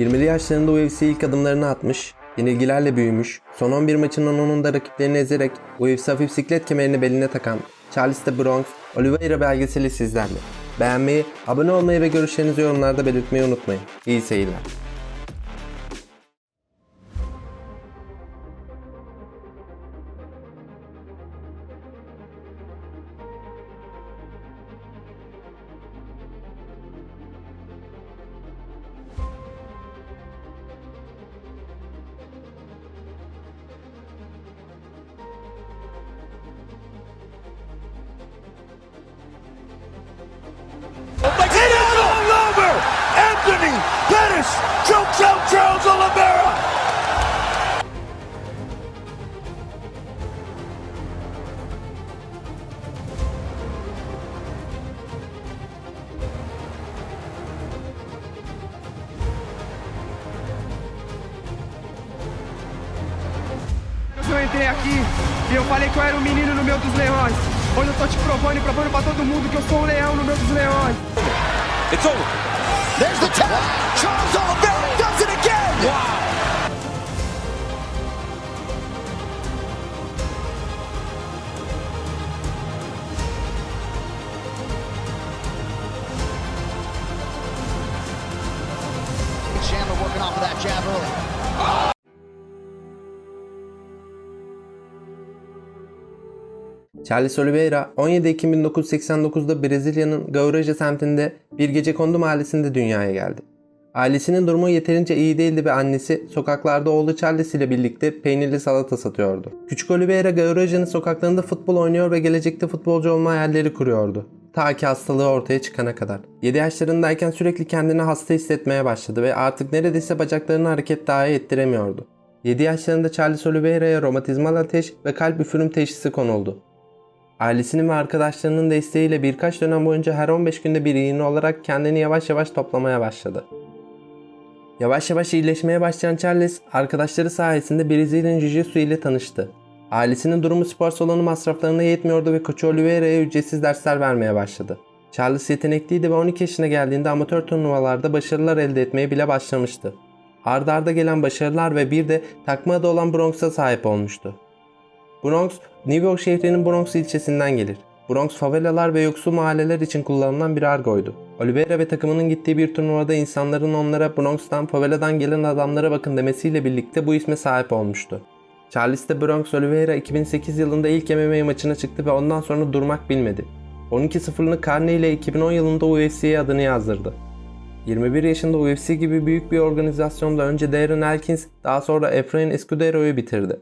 20'li yaşlarında UFC ilk adımlarını atmış, yenilgilerle büyümüş, son 11 maçının onunda rakiplerini ezerek UFC hafif siklet kemerini beline takan Charles de Bronx, Oliveira belgeseli sizlerle. Beğenmeyi, abone olmayı ve görüşlerinizi yorumlarda belirtmeyi unutmayın. İyi seyirler. Pettis chokes out Charles Oliveira! Eu entrei aqui e eu falei que eu era um menino no meio dos leões. Hoje eu tô te provando e provando pra todo mundo que eu sou um leão no meio dos leões. It's over. There's the tap. Charles Oliveira Charles Oliveira 17 Ekim 1989'da Brezilya'nın Gauraja semtinde bir gece kondu mahallesinde dünyaya geldi. Ailesinin durumu yeterince iyi değildi ve annesi sokaklarda oğlu Charles ile birlikte peynirli salata satıyordu. Küçük Oliveira Gauraja'nın sokaklarında futbol oynuyor ve gelecekte futbolcu olma hayalleri kuruyordu. Ta ki hastalığı ortaya çıkana kadar. 7 yaşlarındayken sürekli kendini hasta hissetmeye başladı ve artık neredeyse bacaklarını hareket dahi ettiremiyordu. 7 yaşlarında Charles Oliveira'ya romatizmal ateş ve kalp üfürüm teşhisi konuldu. Ailesinin ve arkadaşlarının desteğiyle birkaç dönem boyunca her 15 günde bir iğne olarak kendini yavaş yavaş toplamaya başladı. Yavaş yavaş iyileşmeye başlayan Charles, arkadaşları sayesinde Brezilya Jiu-Jitsu ile tanıştı. Ailesinin durumu spor salonu masraflarına yetmiyordu ve koçu Oliveira'ya ücretsiz dersler vermeye başladı. Charles yetenekliydi ve 12 yaşına geldiğinde amatör turnuvalarda başarılar elde etmeye bile başlamıştı. Arda arda gelen başarılar ve bir de takma adı olan Bronx'a sahip olmuştu. Bronx, New York şehrinin Bronx ilçesinden gelir. Bronx favelalar ve yoksul mahalleler için kullanılan bir argoydu. Oliveira ve takımının gittiği bir turnuvada insanların onlara Bronx'tan, faveladan gelen adamlara bakın demesiyle birlikte bu isme sahip olmuştu. Charles de Bronx Oliveira 2008 yılında ilk MMA maçına çıktı ve ondan sonra durmak bilmedi. 12-0'lık karne ile 2010 yılında UFC'ye adını yazdırdı. 21 yaşında UFC gibi büyük bir organizasyonda önce Darren Elkins, daha sonra Efrain Escudero'yu bitirdi.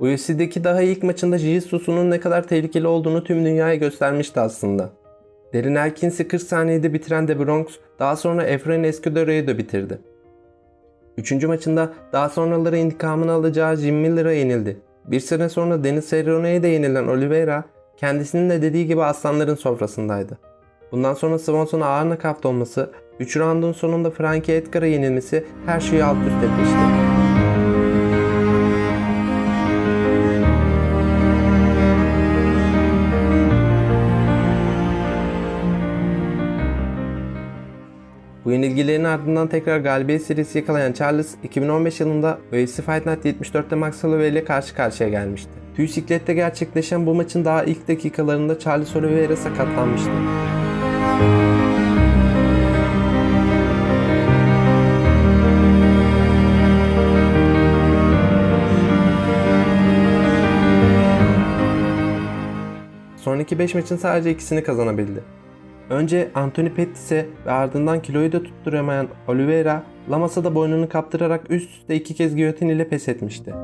UFC'deki daha ilk maçında Jiu-Jitsu'sunun ne kadar tehlikeli olduğunu tüm dünyaya göstermişti aslında. Derin Elkins'i 40 saniyede bitiren De Bronx daha sonra Efrain Escudero'yu da bitirdi. Üçüncü maçında daha sonraları intikamını alacağı Jim Miller'a yenildi. Bir sene sonra Denis Cerrone'ye de yenilen Oliveira kendisinin de dediği gibi aslanların sofrasındaydı. Bundan sonra Svenson'a ağır nakavt olması, 3 roundun sonunda Frankie Edgar'a yenilmesi her şeyi alt üst etmişti. Bu yenilgilerin ardından tekrar galibiyet serisi yakalayan Charles, 2015 yılında UFC Fight Night 74'te Max Holloway ile karşı karşıya gelmişti. Tüy siklette gerçekleşen bu maçın daha ilk dakikalarında Charles Oliveira sakatlanmıştı. Sonraki 5 maçın sadece ikisini kazanabildi. Önce Anthony Pettis'e ve ardından kiloyu da tutturamayan Oliveira, Lamas'a boynunu kaptırarak üst üste iki kez giyotin ile pes etmişti.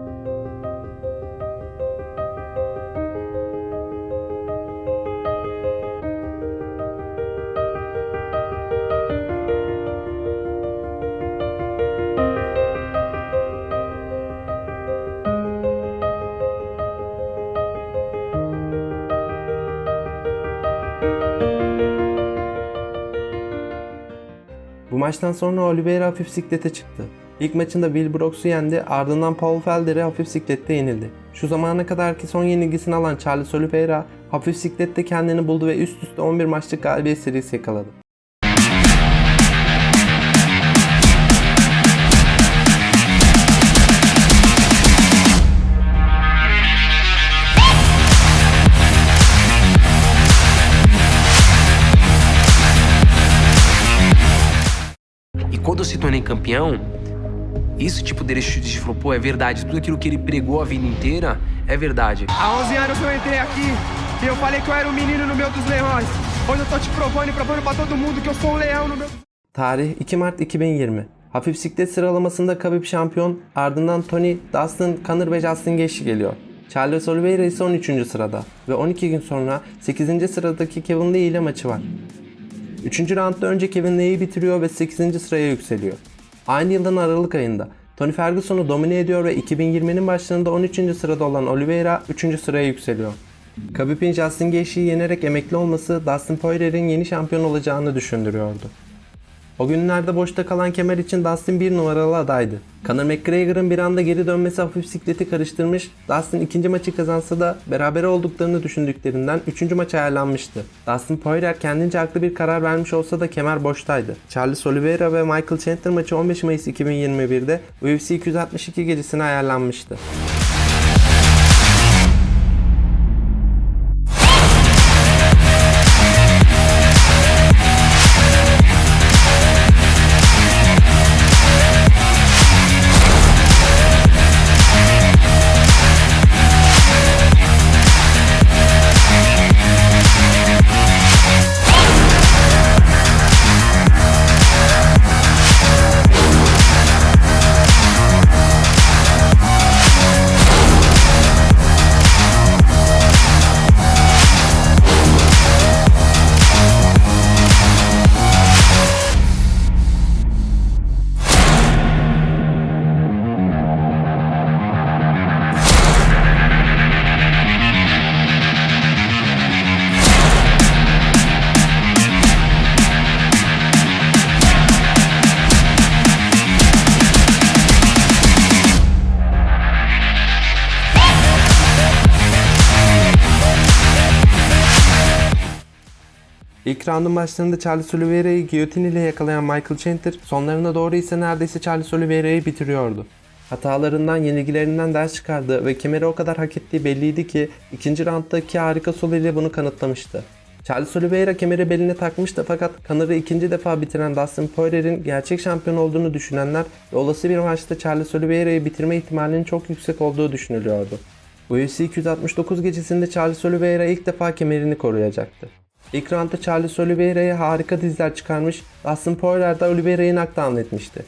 Maçtan sonra Oliveira hafif siklete çıktı. İlk maçında Will Brooks'u yendi ardından Paul Felder'e hafif siklette yenildi. Şu zamana kadarki son yenilgisini alan Charles Oliveira hafif siklette kendini buldu ve üst üste 11 maçlık galibiyet serisi yakaladı. Quando eu se tornei campeão, isso tipo dele de falou, pô, é verdade, tudo aquilo que ele pregou a vida inteira é verdade. Há 11 anos eu entrei aqui e eu falei que eu era o menino no meio dos leões. Hoje eu tô te provando e provando pra todo mundo que eu sou o leão no meu. Tarih 2 Mart 2020. Hafif siklet sıralamasında Khabib şampiyon, ardından Tony, Dustin, Conor ve Justin Gaethje geliyor. Charles Oliveira ise 13. sırada ve 12 gün sonra 8. sıradaki Kevin Lee ile maçı var. 3. roundda önce Kevin Lee'yi bitiriyor ve 8. sıraya yükseliyor. Aynı yılın Aralık ayında Tony Ferguson'u domine ediyor ve 2020'nin başlarında 13. sırada olan Oliveira 3. sıraya yükseliyor. Khabib'in Justin Gaethje'yi yenerek emekli olması Dustin Poirier'in yeni şampiyon olacağını düşündürüyordu. O günlerde boşta kalan kemer için Dustin bir numaralı adaydı. Conor McGregor'ın bir anda geri dönmesi hafif sikleti karıştırmış, Dustin ikinci maçı kazansa da beraber olduklarını düşündüklerinden üçüncü maç ayarlanmıştı. Dustin Poirier kendince haklı bir karar vermiş olsa da kemer boştaydı. Charles Oliveira ve Michael Chandler maçı 15 Mayıs 2021'de UFC 262 gecesine ayarlanmıştı. İlk roundun başlarında Charles Oliveira'yı giyotin ile yakalayan Michael Chandler, sonlarına doğru ise neredeyse Charles Oliveira'yı bitiriyordu. Hatalarından, yenilgilerinden ders çıkardı ve kemeri o kadar hak ettiği belliydi ki ikinci rounddaki harika solu ile bunu kanıtlamıştı. Charles Oliveira kemeri beline takmıştı fakat Connor'ı ikinci defa bitiren Dustin Poirier'in gerçek şampiyon olduğunu düşünenler ve olası bir maçta Charles Oliveira'yı bitirme ihtimalinin çok yüksek olduğu düşünülüyordu. UFC 269 gecesinde Charles Oliveira ilk defa kemerini koruyacaktı. İlk Charles Oliveira'ya harika dizler çıkarmış, Dustin Poirier de Oliveira'yı knockdown etmişti.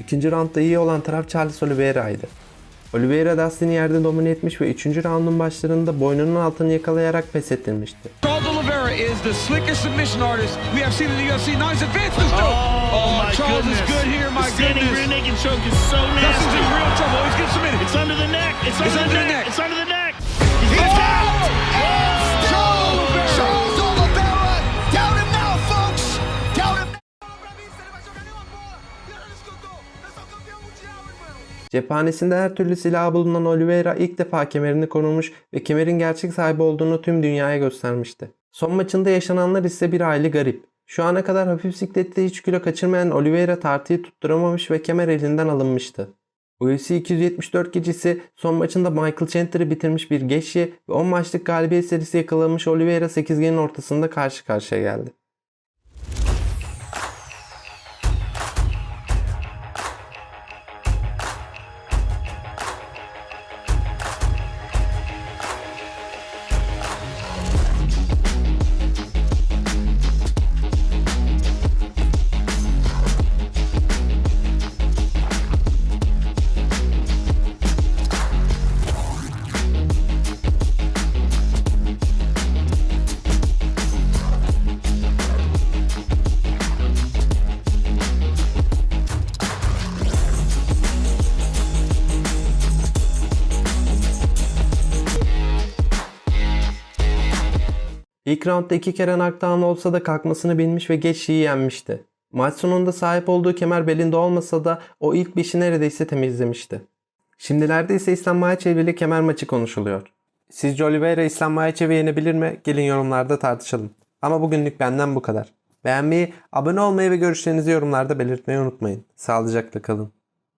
İkinci roundda iyi olan taraf Charles Oliveira'ydı. Oliveira Dustin'i yerde domine etmiş ve 3. roundun başlarında boynunun altını yakalayarak pes ettirmişti. Charles Oliveira is the slickest submission artist we have seen in the UFC. Now he's advanced this dude. Oh, my Charles goodness. is good here, my the standing goodness. rear naked choke is so Dustin's nasty. in real trouble. He's getting submitted. It's under the neck. It's, under, the, neck. It's under the neck. Cephanesinde her türlü silah bulunan Oliveira ilk defa kemerini korumuş ve kemerin gerçek sahibi olduğunu tüm dünyaya göstermişti. Son maçında yaşananlar ise bir aile garip. Şu ana kadar hafif siklette hiç kilo kaçırmayan Oliveira tartıyı tutturamamış ve kemer elinden alınmıştı. UFC 274 gecesi son maçında Michael Chandler'ı bitirmiş bir Gaethje ve 10 maçlık galibiyet serisi yakalamış Oliveira 8'genin ortasında karşı karşıya geldi. İlk roundda iki kere knockdown olsa da kalkmasını bilmiş ve Gaethje'yi yenmişti. Maç sonunda sahip olduğu kemer belinde olmasa da o ilk beşi neredeyse temizlemişti. Şimdilerde ise İslam Makhachev ile kemer maçı konuşuluyor. Sizce Oliveira İslam Makhachev'i yenebilir mi? Gelin yorumlarda tartışalım. Ama bugünlük benden bu kadar. Beğenmeyi, abone olmayı ve görüşlerinizi yorumlarda belirtmeyi unutmayın. Sağlıcakla kalın.